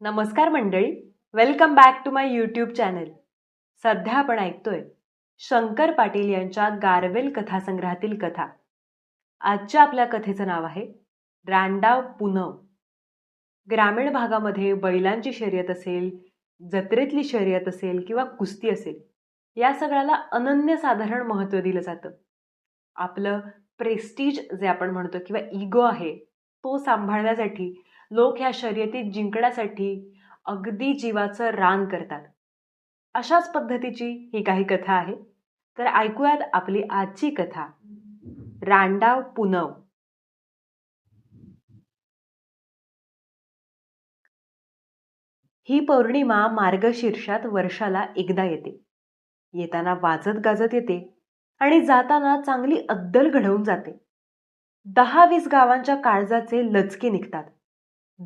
नमस्कार मंडळी. Welcome back to my YouTube channel सध्या आपण ऐकतोय शंकर पाटील यांच्या गारवेल कथासंग्रहातील कथा. आजच्या आपल्या कथेचं नाव आहे रांडाव पुनव. ग्रामीण भागामध्ये बैलांची शर्यत असेल जत्रेतली शर्यत असेल किंवा कुस्ती असेल या सगळ्याला अनन्यसाधारण महत्त्व दिलं जातं. आपलं प्रेस्टीज जे आपण म्हणतो किंवा इगो आहे तो सांभाळण्यासाठी लोक ह्या शर्यतीत जिंकण्यासाठी अगदी जीवाचं रान करतात. अशाच पद्धतीची ही काही कथा आहे. तर ऐकूयात आपली आजची कथा. रांडाव पुनव. ही पौर्णिमा मार्गशीर्षात वर्षाला एकदा येते. येताना वाजत गाजत येते आणि जाताना चांगली अद्दल घडवून जाते. दहा वीस गावांच्या काळजाचे लचके निघतात.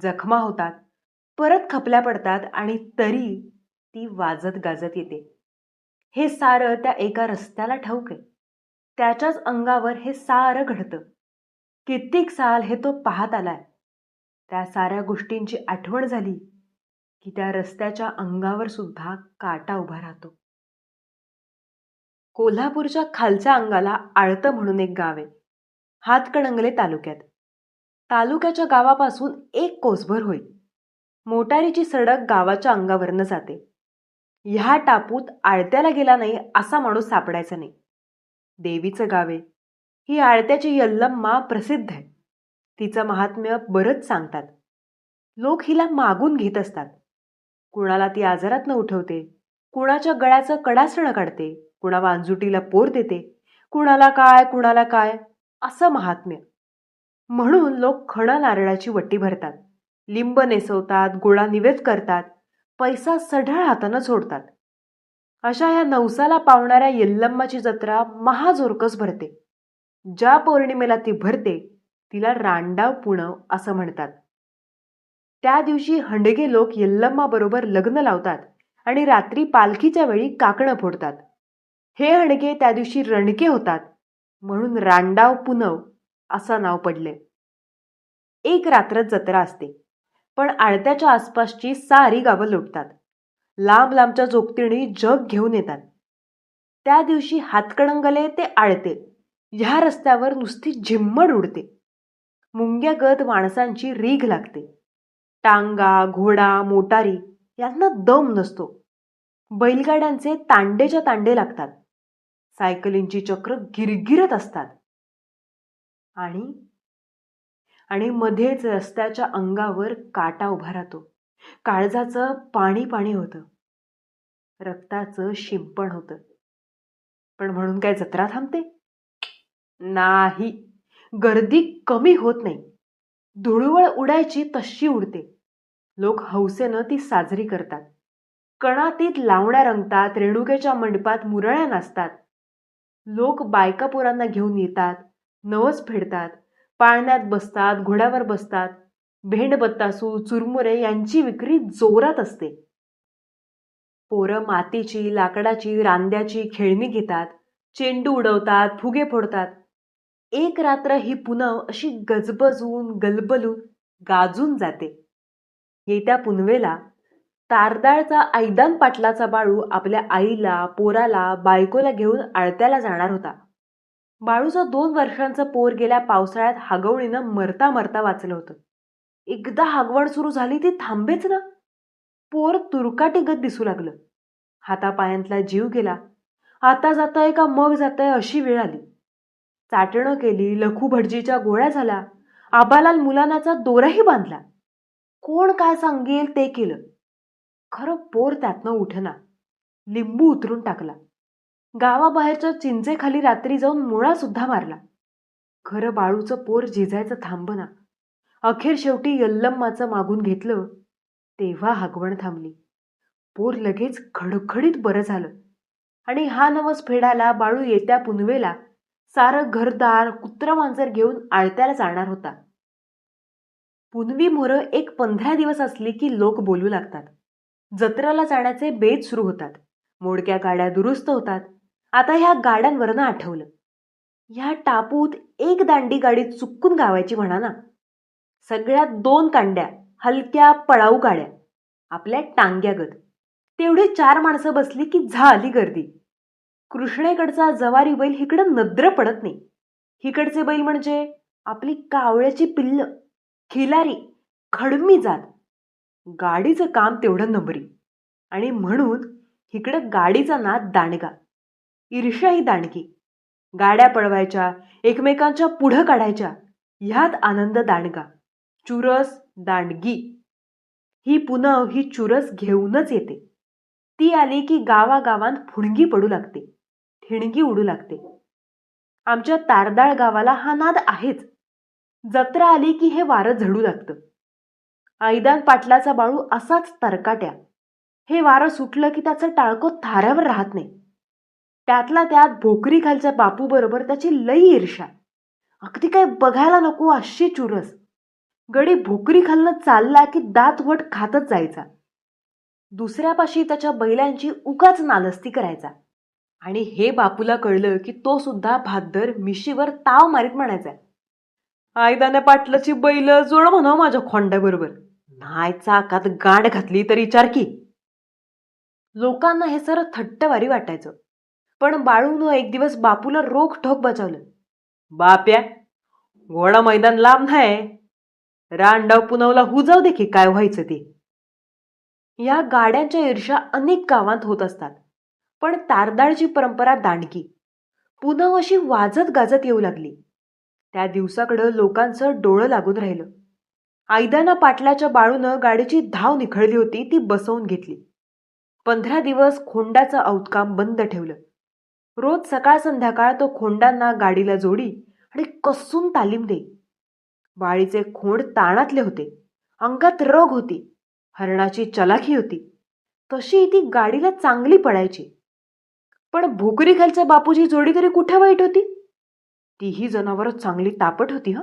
जखमा होतात परत खपल्या पडतात आणि तरी ती वाजत गाजत येते. हे सारं त्या एका रस्त्याला ठाऊक आहे. त्याच्याच अंगावर हे सारं घडतं. कित्येक साल हे तो पाहत आलाय. त्या साऱ्या गोष्टींची आठवण झाली की त्या रस्त्याच्या अंगावर सुद्धा काटा उभा राहतो. कोल्हापूरच्या खालच्या अंगाला आळतं म्हणून एक गाव आहे. हातकणंगले तालुक्यात. तालुक्याच्या गावापासून एक कोसभर होईल. मोटारीची सडक गावाच्या अंगावरनं जाते. ह्या टापूत आळत्याला गेला नाही असा माणूस सापडायचा नाही. देवीचं गावे ही आळत्याची यल्लम्मा प्रसिद्ध आहे. तिचं महात्म्य बरंच सांगतात. लोक हिला मागून घेत असतात. कुणाला ती आजारात न उठवते? कुणाच्या गळ्याचं कडासणं काढते? कुणा वांजुटीला पोर देते? कुणाला काय कुणाला काय? असं महात्म्य. म्हणून लोक खणं नारळाची वट्टी भरतात. लिंब नेसवतात गोळा निवेद करतात पैसा सढळ हातानं सोडतात अशा ह्या नवसाला पावणाऱ्या येल्लम्माची जत्रा महाजोरकस भरते. ज्या पौर्णिमेला ती भरते तिला रांडाव पुणव असं म्हणतात. त्या दिवशी हंडगे लोक येल्लम्माबरोबर लग्न लावतात आणि रात्री पालखीच्या वेळी काकणं फोडतात. हे हणके त्या दिवशी रणके होतात. म्हणून रांडाव पुनव असं नाव पडले. एक रात्र जत्रा असते. पण आळत्याच्या आसपासची सारी गावं लुटतात. लांब लांबच्या जोगतिणी जग घेऊन येतात. त्या दिवशी हातकणंगले ते आळते. ह्या रस्त्यावर नुसती झिम्मड उडते. मुंग्यागत माणसांची रीघ लागते. टांगा घोडा मोटारी यांना दम नसतो. बैलगाड्यांचे तांडेच्या तांडे लागतात. सायकलींची चक्र गिरगिरत असतात. आणि आणि मध्येच रस्त्याच्या अंगावर काटा उभा राहतो. काळजाचं पाणी पाणी होतं. रक्ताचं शिंपण होतं. पण म्हणून काय जत्रा थांबते? नाही. गर्दी कमी होत नाही. धुळवळ उडायची तशी उडते. लोक हौसेनं ती साजरी करतात. कणातीत लावण्या रंगतात रेणुकेच्या मंडपात मुरळ्या नाचतात. लोक बायका पोरांना घेऊन येतात. नवस फेडतात पाळण्यात बसतात घोड्यावर बसतात. भेंडबत्तासू चुरमुरे यांची विक्री जोरात असते. पोरं मातीची लाकडाची रांद्याची खेळणी घेतात चेंडू उडवतात फुगे फोडतात. एक रात्र ही पुनव अशी गजबजून गलबलून गाजून जाते. येत्या पुनवेला तारदाळचा ऐदान पाटलाचा बाळू आपल्या आईला पोराला बायकोला घेऊन आळत्याला जाणार होता. बाळूचं दोन वर्षांचं पोर गेल्या पावसाळ्यात हागवणीनं मरता मरता वाचलं होतं. एकदा हागवण सुरू झाली ती थांबेच ना. पोर तुरकाटीगत दिसू लागलं. हातापायांतला जीव गेला. आता जातंय का मग जातंय अशी वेळ आली. चाटणं केली लखू भटजीच्या गोळ्या झाल्या. आबालाल मुलानाचा दोराही बांधला. कोण काय सांगेल ते केलं. खरं पोर त्यातनं उठना. लिंबू उतरून टाकला. गावाबाहेरच्या चिंचेखाली रात्री जाऊन मुळा सुद्धा मारला. खरं बाळूचं पोर झिजायचं थांबना. अखेर शेवटी यल्लम्माचं मागून घेतलं तेव्हा हागवण थांबली. पोर लगेच खडखडीत बरं झालं. आणि हा नवस फेडायला बाळू येत्या पुनवेला सारं घरदार कुत्र मांजर घेऊन आळत्याला जाणार होता. पुनवी मोरं एक पंधरा दिवस असली की लोक बोलू लागतात. जत्रेला जाण्याचे बेत सुरू होतात. मोडक्या गाड्या दुरुस्त होतात. आता ह्या गाड्यांवरनं आठवलं. ह्या टापूत एक दांडी गाडी चुकून गावायची म्हणा ना सगळ्यात दोन कांड्या हलक्या पळाऊ गाड्या आपल्या टांग्यागत तेवढे चार माणसं बसली की झाली गर्दी. कृष्णेकडचा जवारी बैल इकडं नद्र पडत नाही. हिकडचे बैल म्हणजे आपली कावळ्याची पिल्ल खिलारी खडमी जात. गाडीचं काम तेवढं नंबरी. आणि म्हणून इकडं गाडीचा नाद दांडगा. ईर्ष्या ही दांडगी गाड्या पळवायच्या एकमेकांच्या पुढं काढायच्या ह्यात आनंद दांडगा चुरस दांडगी ही पुनव ही चुरस घेऊनच येते. ती आली की गावागावांत फुणगी पडू लागते. ठिणगी उडू लागते. आमच्या तारदाळ गावाला हा नाद आहेच. जत्रा आली की हे वारं झडू लागतं. आईदान पाटलाचा बाळू असाच तरकाट्या. हे वारं सुटलं की त्याचं टाळको थाऱ्यावर राहत नाही. त्यातला त्यात भोकरी खालच्या बापू बरोबर त्याची लई ईर्षा अगदी काय बघायला नको अशी चुरस. गडी भोकरी खालनं चालला की दात वट खातच जायचा. दुसऱ्यापाशी त्याच्या बैलांची उगाच नालस्ती करायचा. आणि हे बापूला कळलं की तो सुद्धा भाद्दर मिशीवर ताव मारीत म्हणायचा. आयदाने पाटलाची बैल जोड म्हणाव माझ्या खोंड्याबरोबर नाही चाकात गाड घातली तरी विचार की. लोकांना हे सर थट्टवारी वाटायचं. पण बाळूनं एक दिवस बापूला रोख ठोक बचावलं बाप्या घोडा मैदान लांब नाही रानडाव पुनवला हुजाव दे की काय व्हायचं ते? या गाड्यांच्या ईर्षा अनेक गावांत होत असतात पण तारदाळची परंपरा दांडकी. पुनव अशी वाजत गाजत येऊ लागली. त्या दिवसाकडं लोकांचं डोळं लागून राहिलं. आयदाना पाटलाच्या बाळूनं गाडीची धाव निखळली होती ती बसवून घेतली. पंधरा दिवस खोंडाचं औतकाम बंद ठेवलं. रोज सकाळ संध्याकाळ तो खोंडांना गाडीला जोडी आणि कसून तालीम दे. बाळीचे खोंड ताणातले होते. अंगात रग होती. हरणाची चलाखी होती. तशी ती गाडीला चांगली पडायची पण भोकरी खालच्या बापूची जोडी तरी कुठे वाईट होती? तीही जनावरं चांगली तापट होती ह?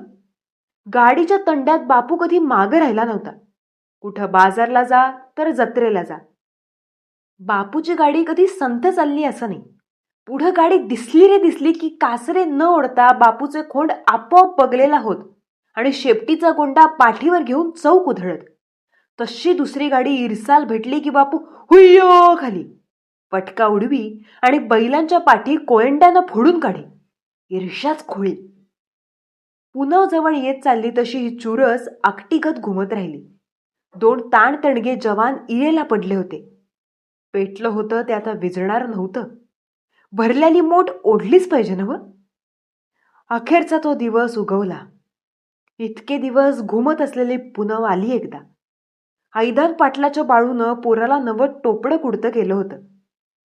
गाडीच्या तंड्यात बापू कधी मागं राहिला नव्हता. कुठं बाजारला जा तर जत्रेला जा. बापूची गाडी कधी संत चालली असं नाही. पुढं गाडी दिसली रे दिसली की कासरे न ओढता बापूचे खोंड आपोआप बगलेला होत आणि शेपटीचा गोंडा पाठीवर घेऊन चौक उधळत. तशी दुसरी गाडी इरसाल भेटली की बापू हुय्यो खाली. पटका उडवी आणि बैलांच्या पाठी कोयंड्यानं फोडून काढे. ईर्ष्याच खोळी. पुनवजवळ येत चालली तशी ही चुरस आकटीगत घुमत राहिली. दोन ताणतणगे जवान इरेला पडले होते. पेटलं होतं ते आता विजणार नव्हतं. भरलेली मोठ ओढलीच पाहिजे नव अखेरचा तो दिवस उगवला. इतके दिवस घुमत असलेली पुनव आली एकदा. हैदार पाटलाच्या बाळूनं पोराला नवं टोपडं कुडतं केलं होतं.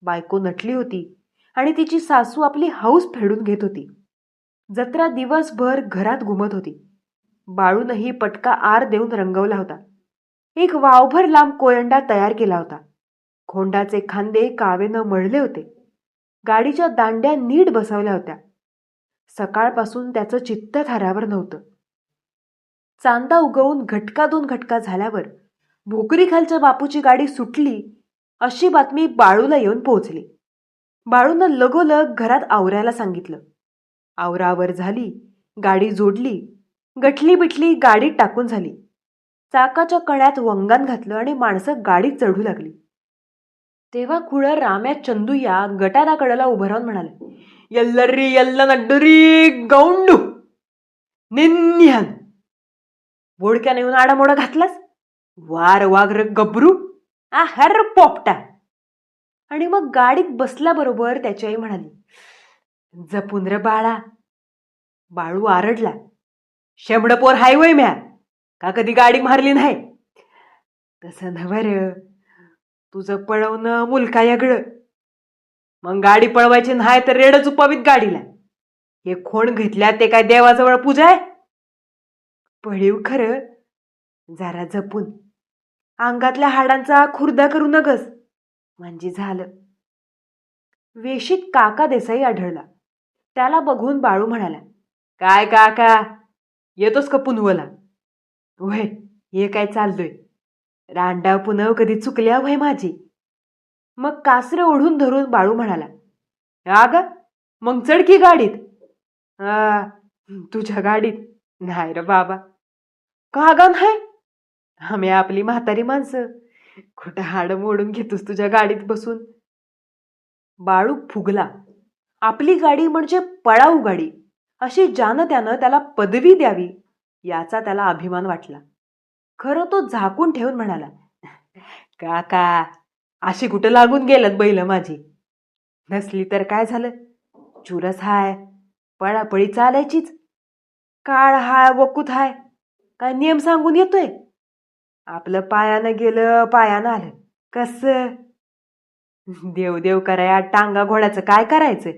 बायको नटली होती आणि तिची सासू आपली हौस फेडून घेत होती. जत्रा दिवसभर घरात घुमत होती. बाळूनही पटका आर देऊन रंगवला होता. एक वावभर लांब कोयंडा तयार केला होता. खोंडाचे खांदे कावेनं मळले होते. गाडीच्या दांड्या नीट बसवल्या होत्या. सकाळपासून त्याचं चित्त धारावर नव्हतं. चांदा उगवून घटका दोन घटका झाल्यावर भोकरीखालच्या बापूची गाडी सुटली अशी बातमी बाळूला येऊन पोहोचली. बाळूनं लगोलग घरात आवरायला सांगितलं. आवरावर झाली गाडी जोडली गठली बिठली गाडीत टाकून झाली. चाकाच्या कण्यात वंगान घातलं आणि माणसं गाडीत चढू लागली. तेव्हा खुळं राम्या चंदूया गटाराकडेला उभं राहून म्हणाले यल्लरी यल्ल नड्डरी गौंडू निन्यान बोडक्याने येऊन आडामोडा घातलास? वार वाघर गबरू आ हर पोपटा. आणि मग गाडीत बसल्याबरोबर त्याची आई म्हणाली जपून र बाळा. बाळू आरडला शेमडपोर हायवे म्या का कधी गाडी मारली नाही? तसं नवर तुझं पळवणं मुलका यागळं मग गाडी पळवायची नाही तर रेडच उपावीत गाडीला. हे खोण घेतल्या ते काय देवाजवळ पूजा आहे? पळीव खरं जरा जपून. अंगातल्या हाडांचा खुर्दा करू नगस. म्हणजे झालं. वेशीत काका देसाई आढळला. त्याला बघून बाळू म्हणाला काय काका? येतोस का पुनवला? वय हे काय चाललोय रांडाव पुनव कधी चुकल्या वय माझी? मग कासरं ओढून धरून बाळू म्हणाला अग मग चढ की गाडीत. तुझ्या गाडीत. नाही र बाबा. का गा नाही? आम्ही आपली म्हातारी माणसं. कुठं हाड मोडून घेतोस तुझ्या गाडीत बसून. बाळू फुगला. आपली गाडी म्हणजे पळाऊ गाडी. अशी ज्यानं त्यानं त्याला पदवी द्यावी याचा त्याला अभिमान वाटला. खरं तो झाकून ठेवून म्हणाला काका अशी कुठं लागून गेलत बैल माझी? नसली तर काय झालं? चुरस हाय पळापळी चालायचीच. काळ हाय वकूत हाय. काय नियम सांगून येतोय? आपलं पायानं गेलं पायानं आलं. कस? देव देव कराया टांगा घोड्याचं काय करायचं?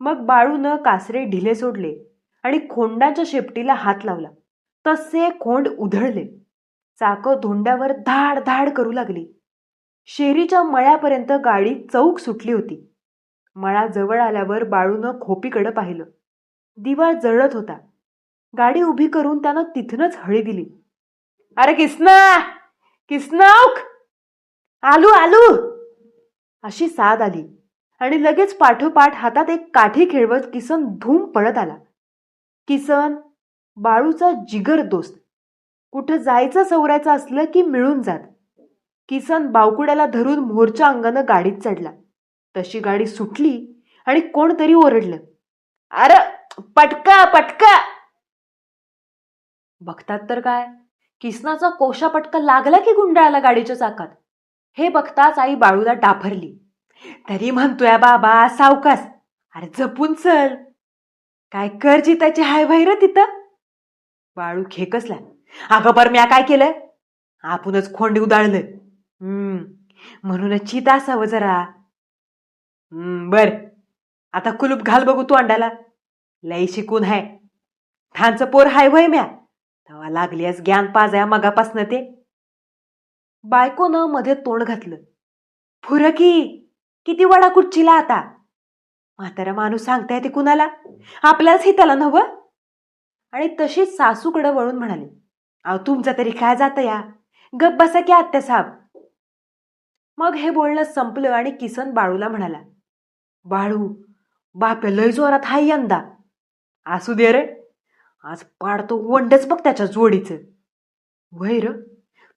मग बाळूनं कासरे ढिले सोडले आणि खोंडाच्या शेपटीला हात लावला. तसे खोंड उधळले. चाकं धोंड्यावर धाड धाड करू लागली. शेरीच्या मळ्यापर्यंत गाडी चौक सुटली होती. मळा जवळ आल्यावर बाळूनं खोपीकडं पाहिलं. दिवा जळत होता. गाडी उभी करून त्यानं तिथनच हळी दिली. अरे किसना! किसनाऊक आलू आलू! अशी साद आली आणि लगेच पाठोपाठ हातात एक काठी खेळवत किसन धूम पळत आला. किसन बाळूचा जिगर दोस्त. कुठं जायचं सवरायचं असलं की मिळून जात. किसन बावकुड्याला धरून मोरच्या अंगानं गाडीत चढला. तशी गाडी सुटली आणि कोणतरी ओरडलं. अरे पटका पटका. बघतात तर काय? किसनाचा कोशा पटका लागला की गुंडाळाला गाडीच्या चाकात? हे बघताच आई बाळूला डाफरली तरी म्हणतोय बाबा सावकास. अरे जपून चल. काय कर जिताची हाय भैर तिथं? बाळू खेकसला. अगं बर म्या काय केलं? आपणच खोंडी उदाळलं हम्म म्हणूनच चित असावं जरा. हम्म बर. आता कुलूप घाल बघू तू अंडाला लई शिकून हाय. ठाणचं पोर हाय वय म्या. तेव्हा लागलीस ज्ञान पाजाया मगापासनं ते. बायकोनं मध्ये तोंड घातलं. फुरकी किती वडा कुठचीला आता? म्हातारा माणूस सांगताय ते कुणाला? आपल्यालाच हिताला नव्हं? आणि तशीच सासूकडं वळून म्हणाली अहो तुमचा तरी काय जातं या? गप बसा की आत्या साहेब. मग हे बोलणं संपलं आणि किसन बाळूला म्हणाला बाळू बाप्या लय जोरात हाय यंदा. असू दे रे. आज पाडतो वंडच बघ त्याच्या जोडीचं. वैर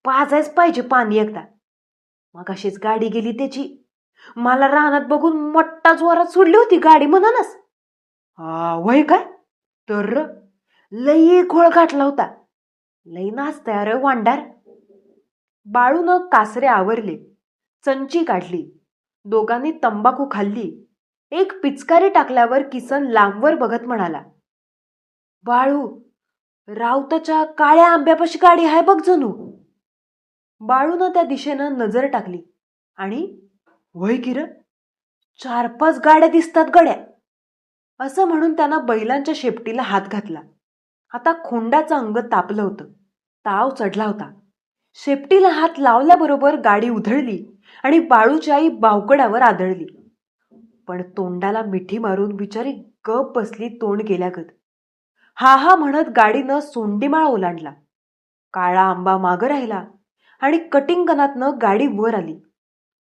पाजायच पाहिजे पाणी एकदा. मग अशीच गाडी गेली त्याची. मला रानात बघून मोठ्ठा जोरात सोडली होती गाडी म्हणूनच. हा वय काय? तर र, लई घोळ घातला होता. लई नाचताय रे वांडार. बाळूनं कासरे आवरले. चंची काढली. दोघांनी तंबाखू खाल्ली. एक पिचकारी टाकल्यावर किसन लांबवर बघत म्हणाला बाळू राऊताच्या काळ्या आंब्यापाशी गाडी आहे बघ जणू. बाळूनं त्या दिशेनं नजर टाकली आणि वय किर चार पाच गाड्या दिसतात गड्या. असं म्हणून त्यानं बैलांच्या शेपटीला हात घातला. आता खोंडाचं अंग तापलं होतं. ताव चढला होता. शेपटीला हात लावल्याबरोबर गाडी उधळली आणि बाळूची आई बावकडावर आदळली. पण तोंडाला मिठी मारून बिचारी गप बसली तोंड गेल्यागत. हा हा म्हणत गाडीनं सोंडीमाळ ओलांडला. काळा आंबा मागं राहिला आणि कटिंगनातनं गाडी वर आली.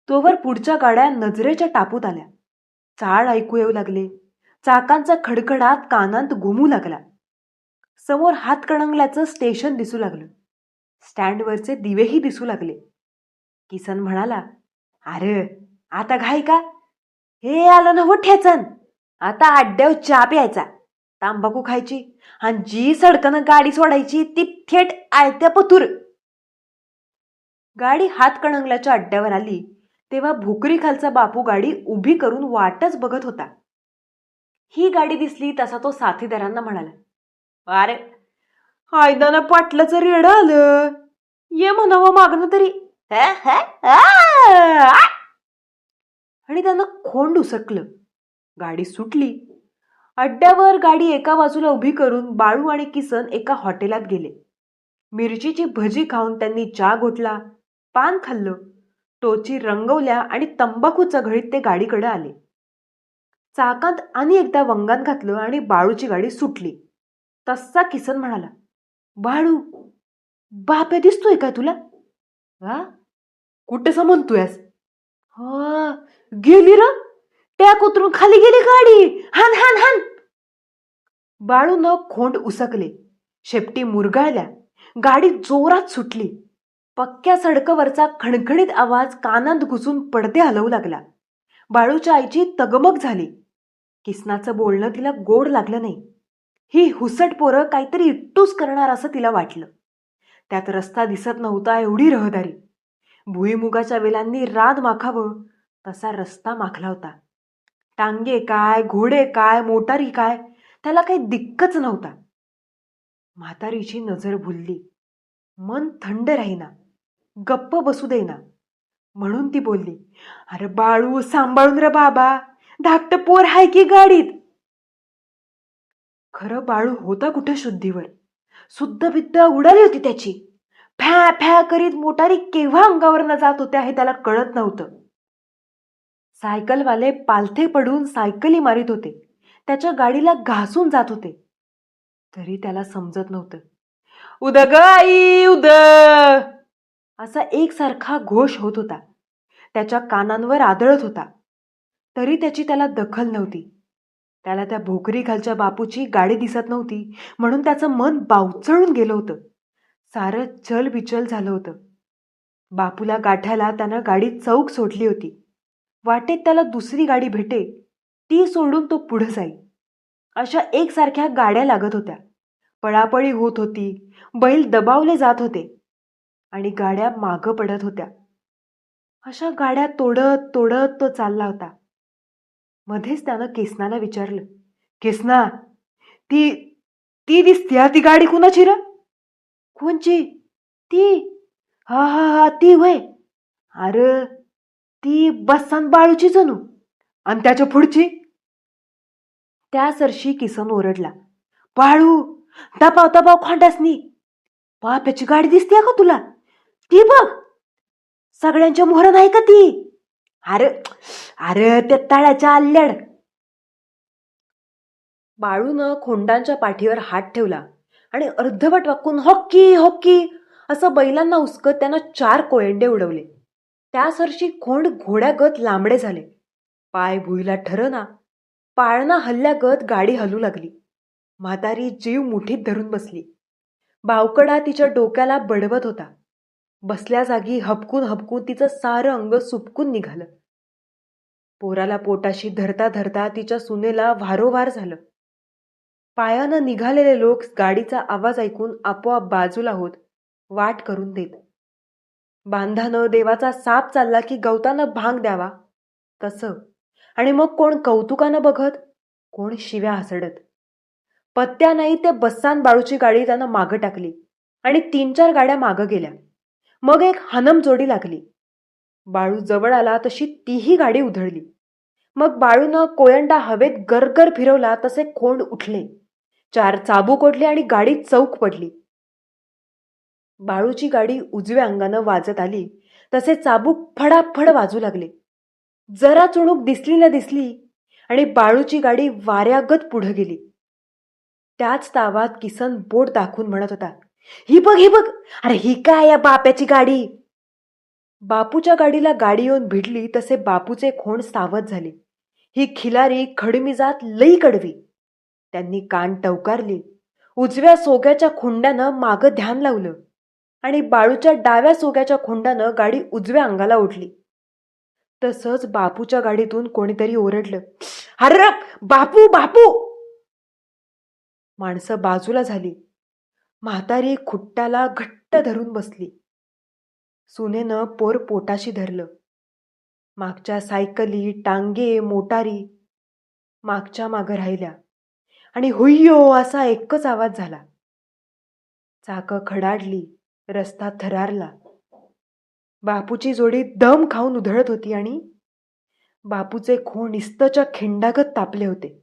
तोवर पुढच्या गाड्या नजरेच्या टापूत आल्या. चाळ ऐकू येऊ लागले. चाकांचा खडखडात कानांत घुमू लागला. समोर हातकणंगल्याचं स्टेशन दिसू लागलं. स्टँडवरचे दिवेही दिसू लागले. किसन म्हणाला अरे आता घाई का? हे आलं ना हो ठेचन आता आड्याव चहा प्यायचा. तांबाखू खायची आणि जी सडकनं गाडी सोडायची ती थेट आयत्या पतूर गाडी हातकणंगल्याच्या अड्ड्यावर आली तेव्हा भुकरी खालचा बापू गाडी उभी करून वाटच बघत होता. ही गाडी दिसली तसा तो साथीदारांना म्हणाला अरे आयदाना पाटलाचं रेड आलं. ये म्हणावं मागणं तरी. "ह, ह, आ, आ." आणि त्यानं खोंड उसकलं. गाडी सुटली. अड्ड्यावर गाडी एका बाजूला उभी करून बाळू आणि किसन एका हॉटेलात गेले. मिरचीची भजी खाऊन त्यांनी चहा घोटला पान खाल्लं टोची रंगवल्या आणि तंबाखूच्या घळीत ते गाडीकडे आले. चाकांत आणि एकदा वंगात घातलं आणि बाळूची गाडी सुटली. तसा किसन म्हणाला बाळू बाप्या दिसतोय का तुला? हा? कुठे म्हणतोयस हा गेली र. त्या उतरून खाली गेली गाडी. हान हान हान. बाळूनं खोंड उसकले. शेपटी मुरगाळल्या. गाडी जोरात सुटली. पक्क्या सडकवरचा खणखणीत आवाज कानात घुसून पडदे हलवू लागला. बाळूच्या आईची तगमग झाली. किसनाचं बोलणं तिला गोड लागलं नाही. ही हुसट पोरं काहीतरी इट्टूस करणार असं तिला वाटलं. त्यात रस्ता दिसत नव्हता एवढी रहदारी. भुईमुगाच्या वेलांनी राद माखावं तसा रस्ता माखला होता. टांगे काय घोडे काय मोटारी काय त्याला काही दिक्कच नव्हता. म्हातारीची नजर भुलली. मन थंड राहीना. गप्प बसू देना म्हणून ती बोलली अरे बाळू सांभाळून र बाबा. धाकट पोर हाय की गाडीत? खरं बाळू होता कुठे शुद्धीवर? शुद्ध बिद्ध उडाली होती त्याची. फॅ फॅ करीत मोटारी केव्हा अंगावरनं जात होत्या हे त्याला कळत नव्हतं. सायकलवाले पालथे पडून सायकली मारित होते. त्याच्या गाडीला घासून जात होते. तरी त्याला समजत नव्हतं. उद ग आई उद! असा एकसारखा घोष होत होता. त्याच्या कानांवर आदळत होता. तरी त्याची त्याला दखल नव्हती. त्याला त्या भोकरी खालच्या बापूची गाडी दिसत नव्हती म्हणून त्याचं मन बावचळून गेलं होतं. सारं चलबिचल झालं होतं. बापूला गाठायला त्यानं गाडी चौक सोडली होती. वाटेत त्याला दुसरी गाडी भेटे ती सोडून तो पुढं जाईल. अशा एकसारख्या गाड्या लागत होत्या. पळापळी होत होती बैल दबावले जात होते आणि गाड्या मागं पडत होत्या. अशा गाड्या तोडत तोडत तो चालला होता. मध्येच त्यानं केसनाला विचारलं केसना ती ती दिसते हा ती गाडी कुणाची र? कोणची? ती? हा हा हा ती वय अरे ती बस्सान बाळूची जणू. आणि त्याच्या पुढची? त्या सरशी किसन ओरडला बाळू दबाव दबाव खोंडासनी. बाप्याची गाडी दिसते का तुला? ती बघ. सगळ्यांच्या मोहर नाही का ती? अरे अरे त्या तळ्याच्या आल्याड बाळूनं खोंडांच्या पाठीवर हात ठेवला आणि अर्धवट वाकून हॉकी हॉकी असं बैलांना उचकत त्यानं चार कोयंडे उडवले. त्या सरशी खोंड घोड्यागत लांबडे झाले. पाय भुईला ठरना पाळणा हल्ल्यागत गाडी हलू लागली. म्हातारी जीव मुठीत धरून बसली. बावकडा तिच्या डोक्याला बडवत होता. बसल्या जागी हपकून हपकून तिचं सारं अंग सुपकून निघालं. पोराला पोटाशी धरता धरता तिच्या सुनेला वारोवार झालं. पायानं निघालेले लोक गाडीचा आवाज ऐकून आपोआप बाजूला होत वाट करून देत. बांधानं देवाचा साप चालला की गवतानं भांग द्यावा. तसं. आणि मग कोण कौतुकानं बघत? कोण शिव्या हसडत? पत्त्या नाही ते बस्सान बाळूची गाडी त्यानं मागं टाकली. आणि तीन चार गाड्या मागं गेल्या. मग एक हनम जोडी लागली. बाळू जवळ आला तशी तीही गाडी उधळली. मग बाळूनं कोयंडा हवेत गरगर फिरवला तसे खोंड उठले. चार चाबूक ओढले आणि गाडी चौक पडली. बाळूची गाडी उजव्या अंगानं वाजत आली. तसे चाबूक फडाफड वाजू लागले. जरा चुणूक दिसली ना दिसली आणि बाळूची गाडी वाऱ्यागत पुढं गेली. त्याच तावात किसन बोट दाखवून म्हणत होता ही बघ ही बघ. अरे ही काय या बाप्याची गाडी? बापूच्या गाडीला गाडी येऊन भिडली तसे बापूचे खोंड सावध झाले. ही खिलारी खडमिजात लई कडवी. त्यांनी कान टवकारली. उजव्या सोग्याच्या खोंड्यानं मागं ध्यान लावलं आणि बाळूच्या डाव्या सोग्याच्या खुंडानं गाडी उजव्या अंगाला उठली तसंच बापूच्या गाडीतून कोणीतरी ओरडलं अरे बापू बापू! माणसं बाजूला झाली. म्हातारी खुट्टाला घट्ट धरून बसली. सुनेनं पोर पोटाशी धरलं. मागच्या सायकली टांगे मोटारी मागच्या मागं राहिल्या. आणि हुय्यो असा एकच आवाज झाला. चाकं खडाडली रस्ता थरारला. बापूची जोडी दम खाऊन उधळत होती आणि बापूचे खूण इस्तच्या खिंडागत तापले होते.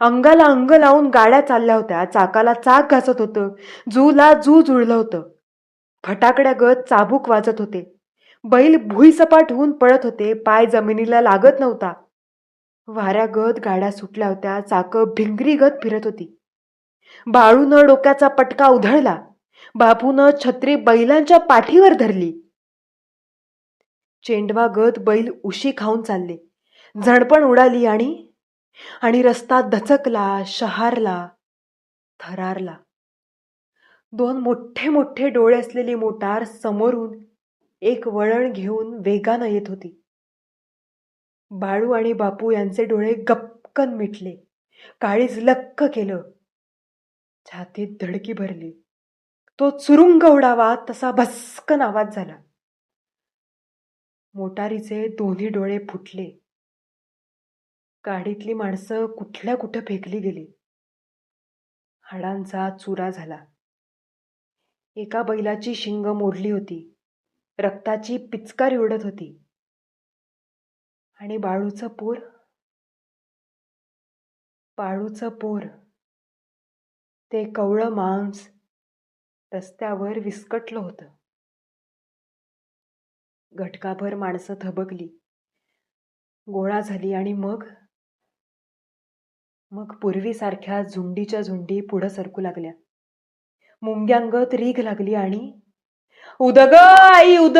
अंगाला अंग लावून गाड्या चालल्या होत्या. चाकाला चाक घासत होतं. जूला जू जुळलं होतं. फटाकड्यागत चाबूक वाजत होते. बैल भुईसपाट होऊन पळत होते. पाय जमिनीला लागत नव्हता. वाऱ्यागत गाड्या सुटल्या होत्या. चाकं भिंगरीगत फिरत होती. बाळूनं डोक्याचा पटका उधळला. बापूनं छत्री बैलांच्या पाठीवर धरली. चेंडवागत बैल उशी खाऊन चालले. झणपण उडाली आणि आणि रस्ता दचकला शहारला थरारला. दोन मोठे मोठे डोळे असलेली मोटार समोरून एक वळण घेऊन वेगानं येत होती. बाळू आणि बापू यांचे डोळे गपकन मिटले. काळीज लक्क केलं. छातीत धडकी भरली. तो चुरुंग उडावा तसा भस्कन आवाज झाला. मोटारीचे दोन्ही डोळे फुटले. गाडीतली माणसं कुठल्या कुठं फेकली गेली? हाडांचा चुरा झाला. एका बैलाची शिंग मोडली होती. रक्ताची पिचकारी उडत होती. आणि बाळूचं पोर? बाळूचं पोर. ते कवळं मांस रस्त्यावर विस्कटलं होतं. घटकाभर माणसं थबकली. गोळा झाली आणि मग? मग पूर्वीसारख्या झुंडीच्या झुंडी पुढं सरकू लागल्या. मुंग्यांगत रीघ लागली आणि उद ग आई उद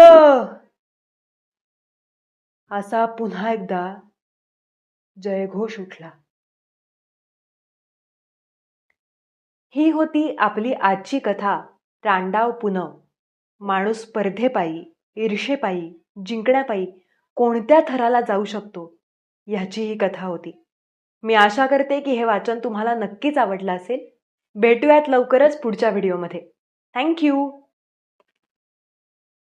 असा पुन्हा एकदा जयघोष उठला. ही होती आपली आजची कथा रांडाव पुनव. माणूस स्पर्धेपायी ईर्षेपायी जिंकण्यापायी कोणत्या थराला जाऊ शकतो ह्याची ही कथा होती. मी आशा करते की हे वाचन तुम्हाला नक्कीच आवडलं असेल. भेटूयात लवकरच पुढच्या व्हिडिओमध्ये. थँक्यू